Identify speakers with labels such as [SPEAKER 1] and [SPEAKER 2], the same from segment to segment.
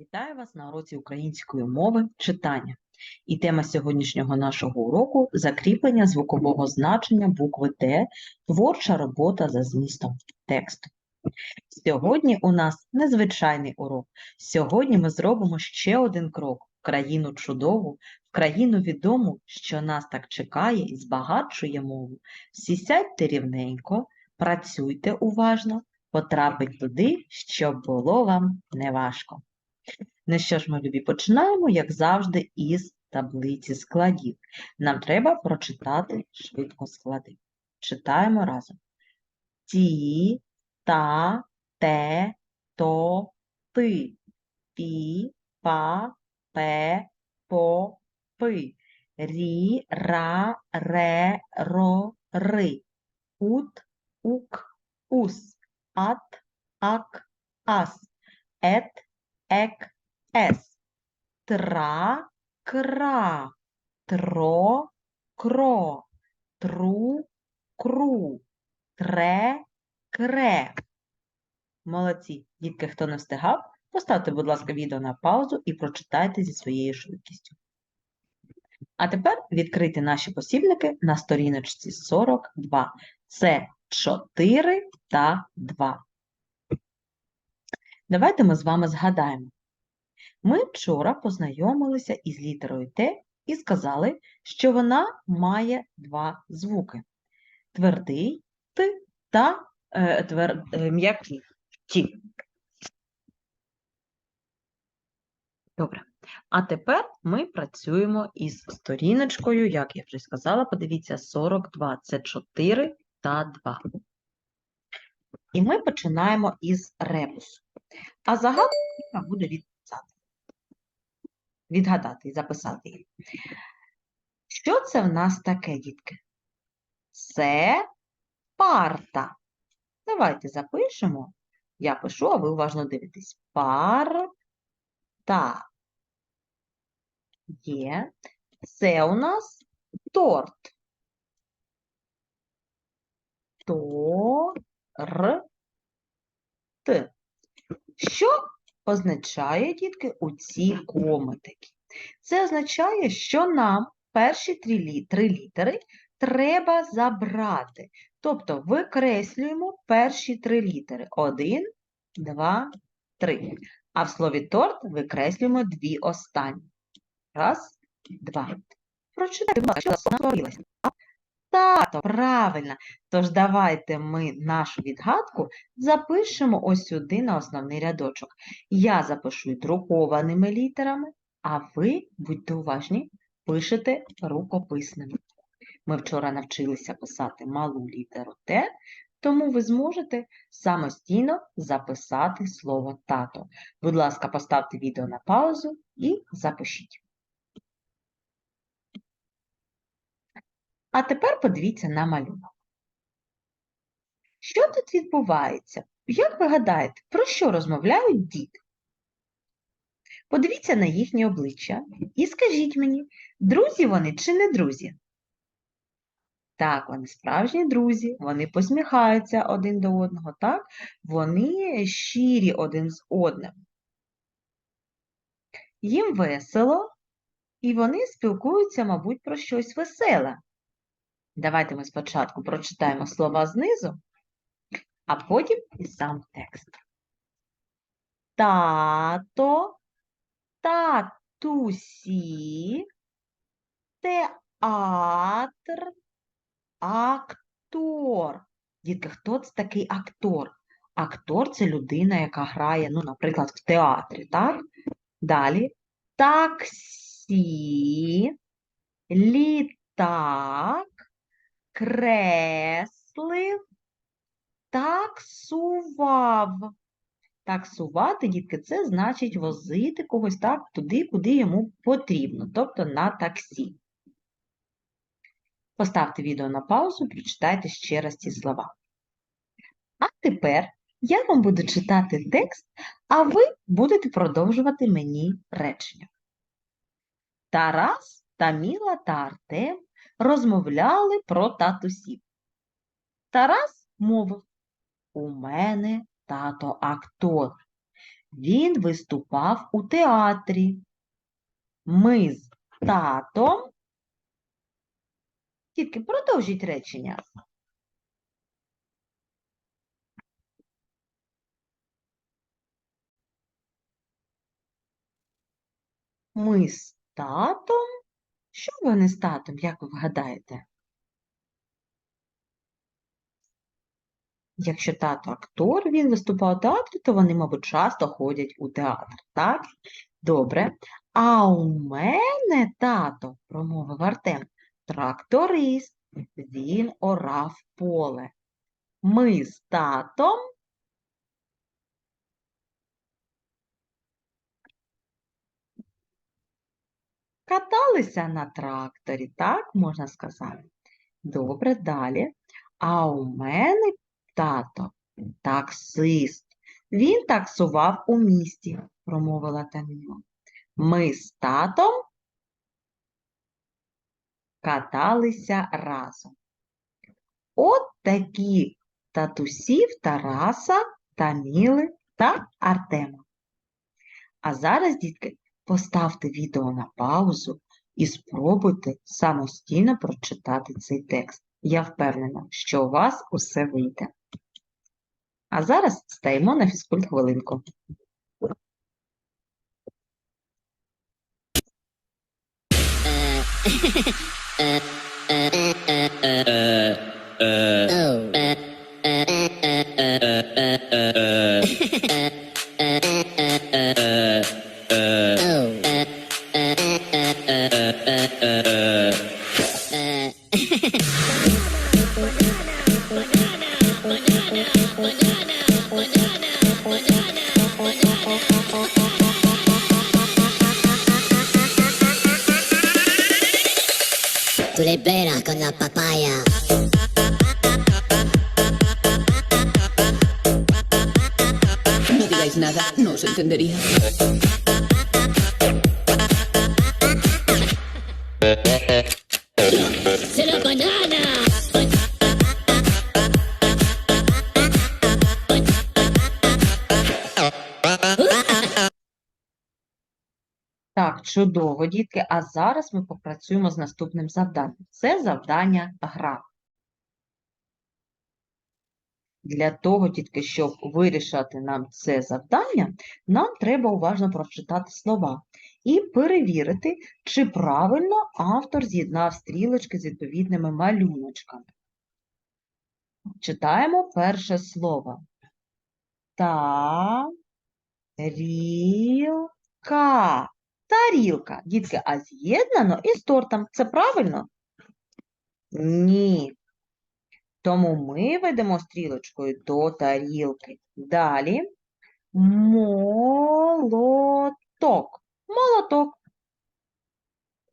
[SPEAKER 1] Вітаю вас на уроці української мови читання. І тема сьогоднішнього нашого уроку закріплення звукового значення букви Т, творча робота за змістом тексту. Сьогодні у нас незвичайний урок. Сьогодні ми зробимо ще один крок в країну чудову, в країну відому, що нас так чекає і збагачує мову. Всі сядьте рівненько, працюйте уважно, потрапить туди, щоб було вам неважко. Ну що ж, ми любі, починаємо, як завжди, із таблиці складів. Нам треба прочитати швидко склади. Читаємо разом. Ті, та, те, то, ти. Пі, па, пе, по, пи. Рі, ра, ре, ро, ри. Ут, ук, ус. Ат, ак, ас. Ет, ек, ес. Тра, кра. Тро, кро. Тру, кру. Тре, кре. Молодці. Дітки, хто не встигав, поставте, будь ласка, відео на паузу і прочитайте зі своєю швидкістю. А тепер відкрийте наші посібники на сторіночці 42. Це 4 та 2. Давайте ми з вами згадаємо. Ми вчора познайомилися із літерою Т і сказали, що вона має два звуки: твердий Т та е, твер, е, м'який Ті. Добре. А тепер ми працюємо із сторіночкою, як я вже сказала, подивіться, 42. Це 4 та 2. І ми починаємо із ребусу. А загадку треба буде відписати. Відгадати і записати її. Що це в нас таке, дітки? Це парта. Давайте запишемо. Я пишу, а ви уважно дивитесь. Парта. Є. Це у нас торт. Торт. Що означає, дітки, у ці кометики? Це означає, що нам перші три, лі- три літери треба забрати. Тобто викреслюємо перші три літери. Один, два, три. А в слові торт викреслюємо дві останні. Раз, два. Прочитайте, що створилося. Тато, правильно. Тож давайте ми нашу відгадку запишемо ось сюди на основний рядочок. Я запишу друкованими літерами, а ви, будьте уважні, пишете рукописними. Ми вчора навчилися писати малу літеру Т, тому ви зможете самостійно записати слово тато. Будь ласка, поставте відео на паузу і запишіть. А тепер подивіться на малюнок. Що тут відбувається? Як ви гадаєте, про що розмовляють діти? Подивіться на їхні обличчя і скажіть мені, друзі вони чи не друзі? Так, вони справжні друзі, вони посміхаються один до одного, так? Вони щирі один з одним. Їм весело, і вони спілкуються, мабуть, про щось веселе. Давайте ми спочатку прочитаємо слова знизу, а потім і сам текст. Тато, татусі, театр, актор. Дітки, хто це такий актор? Актор це людина, яка грає, ну, наприклад, в театрі, так? Далі. Таксі, літак, креслив, таксував. Таксувати, дітки, це значить возити когось так туди, куди йому потрібно, тобто на таксі. Поставте відео на паузу, прочитайте ще раз ці слова. А тепер я вам буду читати текст, а ви будете продовжувати мені речення. Тарас, Таміла та Артем розмовляли про татусів. Тарас мовив: У мене тато актор. Він виступав у театрі. Ми з татом. Тільки продовжіть речення. Ми з татом. Що вони з татом, як ви вгадаєте? Якщо тато актор, він виступав у театрі, то вони, мабуть, часто ходять у театр, так? Добре. А у мене тато, промовив Артем, тракторист. Він орав поле. Ми з татом каталися на тракторі, так можна сказати. Добре, далі. А у мене тато таксист. Він таксував у місті, промовила Таміла. Ми з татом каталися разом. От такі татусів Тараса, Таміли та Артема. А зараз, дітки, поставте відео на паузу і спробуйте самостійно прочитати цей текст. Я впевнена, що у вас усе вийде. А зараз стаємо на фізкульт хвилинку.
[SPEAKER 2] Tú
[SPEAKER 3] nada, no entendería.
[SPEAKER 2] ¡Se banana!
[SPEAKER 1] Так, чудово, дітки. А зараз ми попрацюємо з наступним завданням. Це завдання гра. Для того, дітки, щоб вирішати нам це завдання, нам треба уважно прочитати слова і перевірити, чи правильно автор з'єднав стрілочки з відповідними малюночками. Читаємо перше слово. Тарілка. Тарілка. Дітки, а з'єднано із тортом. Це правильно? Ні. Тому ми ведемо стрілочкою до тарілки. Далі молоток. Молоток.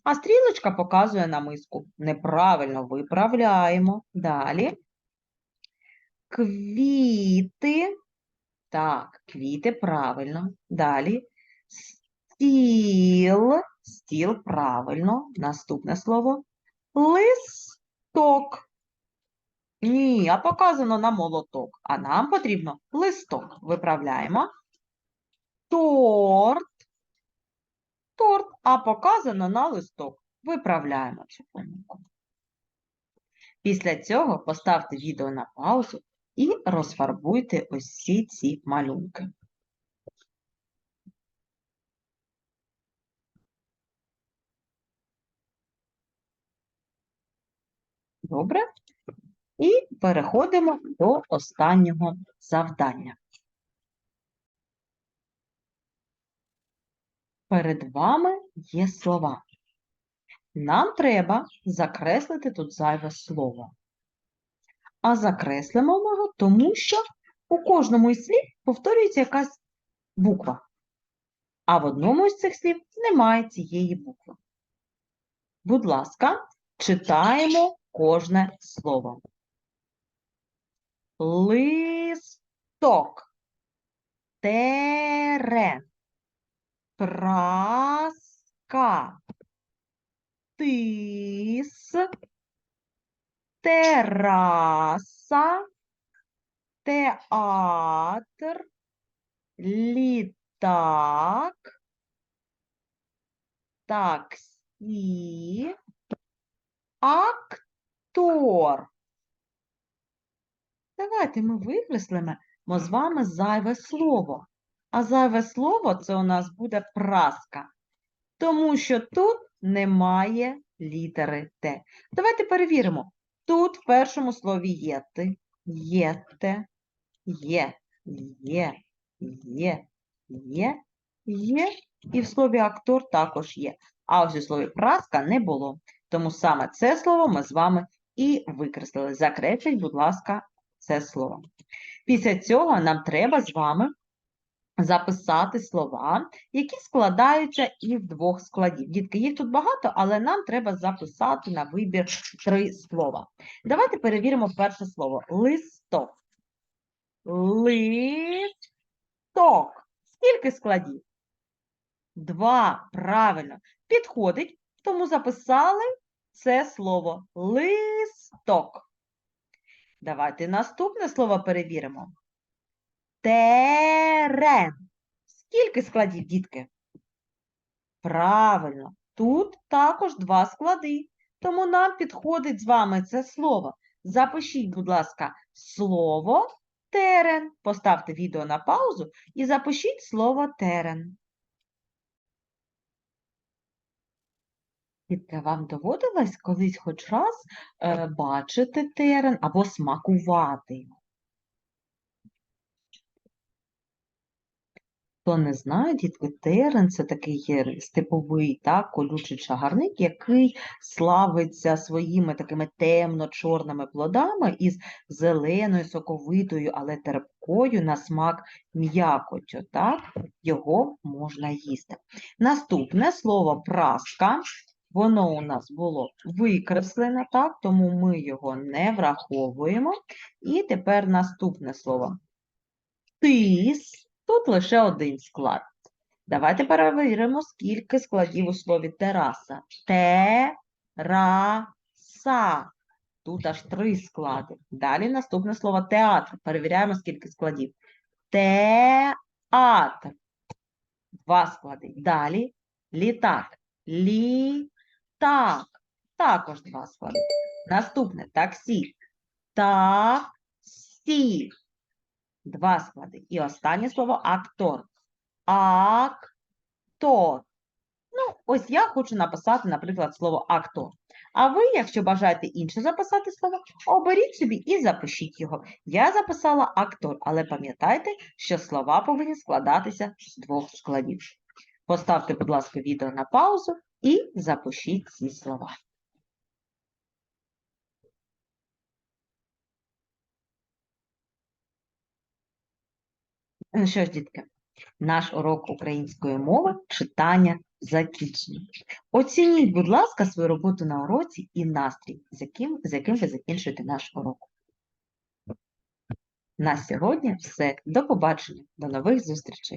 [SPEAKER 1] А стрілочка показує на миску. Неправильно виправляємо. Далі. Квіти. Так, квіти правильно. Далі. Стіл. Стіл правильно. Наступне слово. Листок. Ні, а показано на молоток. А нам потрібно листок. Виправляємо. Торт. Торт, а показано на листок. Виправляємо цю помилку. Після цього поставте відео на паузу і розфарбуйте всі ці малюнки. Добре? І переходимо до останнього завдання. Перед вами є слова. Нам треба закреслити тут зайве слово. А закреслимо його, тому що у кожному із слів повторюється якась буква. А в одному із цих слів немає цієї букви. Будь ласка, читаємо кожне слово. Листок, терен, праска, тис, тераса, театр, літак, Таксі. Актор. Давайте ми викреслимо з вами зайве слово. А зайве слово це у нас буде праска. Тому що тут немає літери Т. Давайте перевіримо. Тут в першому слові є ти, є те, є, є, є, є, є. І в слові актор також є. А ось у слові праска не було. Тому саме це слово ми з вами і викреслили. Закрепіть, будь ласка, це слово. Після цього нам треба з вами записати слова, які складаються із двох складів. Дітки, їх тут багато, але нам треба записати на вибір три слова. Давайте перевіримо перше слово. Листок. Листок. Скільки складів? Два. Правильно. Підходить, тому записали це слово листок. Давайте наступне слово перевіримо. Терен. Скільки складів, дітки? Правильно, тут також два склади, тому нам підходить з вами це слово. Запишіть, будь ласка, слово терен. Поставте відео на паузу і запишіть слово терен. Дітки, вам доводилось колись хоч раз е, бачити терен або смакувати його? Хто не знає, дітки, терен це такий степовий так, колючий чагарник, який славиться своїми такими темно-чорними плодами із зеленою, соковитою, але терпкою на смак м'якотю. Його можна їсти. Наступне слово праска. Воно у нас було викреслене, так, тому ми його не враховуємо. І тепер наступне слово. Тис. Тут лише один склад. Давайте перевіримо, скільки складів у слові тераса. Те-ра-са. Тут аж три склади. Далі наступне слово театр. Перевіряємо, скільки складів. Театр. Два склади. Далі літак. Літак. Також два склади. Наступне таксі. Таксі. Два склади. І останнє слово актор. Актор. Ну, ось я хочу написати, наприклад, слово актор. А ви, якщо бажаєте інше записати слово, оберіть собі і запишіть його. Я записала актор, але пам'ятайте, що слова повинні складатися з двох складів. Поставте, будь ласка, відео на паузу і запишіть ці слова. Ну що ж, дітки, наш урок української мови читання закінчено. Оцініть, будь ласка, свою роботу на уроці і настрій, з яким, з яким ви закінчуєте наш урок. На сьогодні все. До побачення, до нових зустрічей.